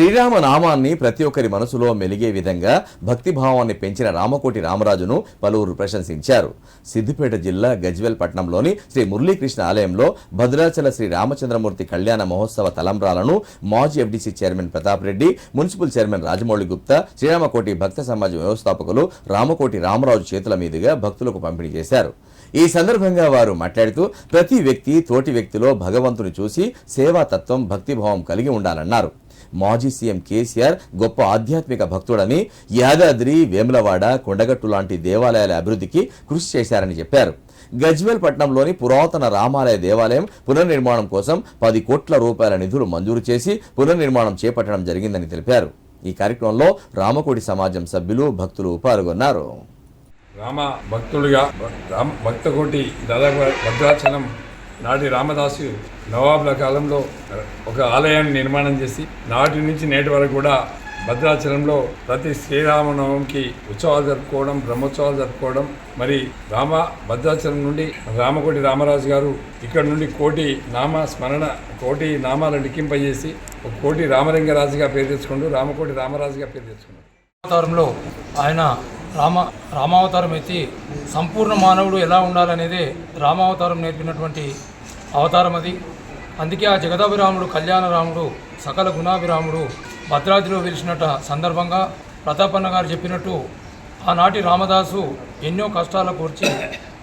శ్రీరామ నామాన్ని ప్రతి ఒక్కరి మనసులో మెలిగే విధంగా భక్తిభావాన్ని పెంచిన రామకోటి రామరాజును పలువురు ప్రశంసించారు. సిద్దిపేట జిల్లా గజ్వెల్ పట్టణంలోని శ్రీ మురళీకృష్ణ ఆలయంలో భద్రాచల శ్రీ రామచంద్రమూర్తి కళ్యాణ మహోత్సవ తలంబ్రాలను మాజీ FDC chairman Pratap Reddy municipal chairman Rajamouli Gupta Sriramakoti Bhakta Samajam వ్యవస్థాపకులు రామకోటి రామరాజు చేతుల మీదుగా భక్తులకు పంపిణీ చేశారు. ఈ సందర్భంగా వారు మాట్లాడుతూ ప్రతి వ్యక్తి తోటి వ్యక్తిలో భగవంతుని చూసి సేవాతత్వం భక్తిభావం కలిగి ఉండాలన్నారు. మాజీ సీఎం కేసీఆర్ గొప్ప ఆధ్యాత్మిక భక్తుడని యాదాద్రి వేములవాడ కొండగట్టు లాంటి దేవాలయాల అభివృద్ధికి కృషి చేశారని చెప్పారు. గజ్వేల్ పట్టణంలోని పురాతన రామాలయ దేవాలయం పునర్నిర్మాణం కోసం పది కోట్ల రూపాయల నిధులు మంజూరు చేసి పునర్నిర్మాణం చేపట్టడం జరిగిందని తెలిపారు. ఈ కార్యక్రమంలో రామకోటి సమాజం సభ్యులు భక్తులు పాల్గొన్నారు. రామ భక్తులుగా రామ భక్తకోటి దాదాపు భద్రాచలం నాటి రామదాసు నవాబుల కాలంలో ఒక ఆలయాన్ని నిర్మాణం చేసి నాటి నుంచి నేటి వరకు కూడా భద్రాచలంలో ప్రతి శ్రీరామనవమికి ఉత్సవాలు జరుపుకోవడం బ్రహ్మోత్సవాలు జరుపుకోవడం మరి రామ భద్రాచలం నుండి రామకోటి రామరాజు గారు ఇక్కడ నుండి కోటి నామ స్మరణ కోటి నామాలు లిఖింపజేసి ఒక కోటి రామలింగరాజుగా పేరు తెచ్చుకుంటూ రామకోటి రామరాజుగా పేరు తెచ్చుకున్నారు. అవతారంలో ఆయన రామ రామావతారం ఎత్తి సంపూర్ణ మానవుడు ఎలా ఉండాలనేదే రామావతారం నేర్పినటువంటి అవతారం అది. అందుకే ఆ జగదాభిరాముడు కళ్యాణరాముడు సకల గుణాభిరాముడు భద్రాద్రిలో వెలిసినట్ట సందర్భంగా ప్రతాపన్న గారు చెప్పినట్టు ఆనాటి రామదాసు ఎన్నో కష్టాల కూర్చి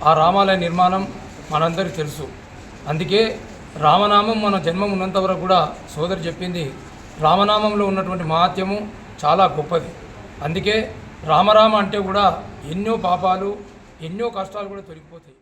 ఆ రామాలయ నిర్మాణం మనందరికీ తెలుసు. అందుకే రామనామం మన జన్మం ఉన్నంత వరకు కూడా సోదరి చెప్పింది రామనామంలో ఉన్నటువంటి మహాత్యము చాలా గొప్పది. అందుకే రామరామ అంటే కూడా ఎన్నో పాపాలు ఎన్నో కష్టాలు కూడా తొలగిపోతాయి.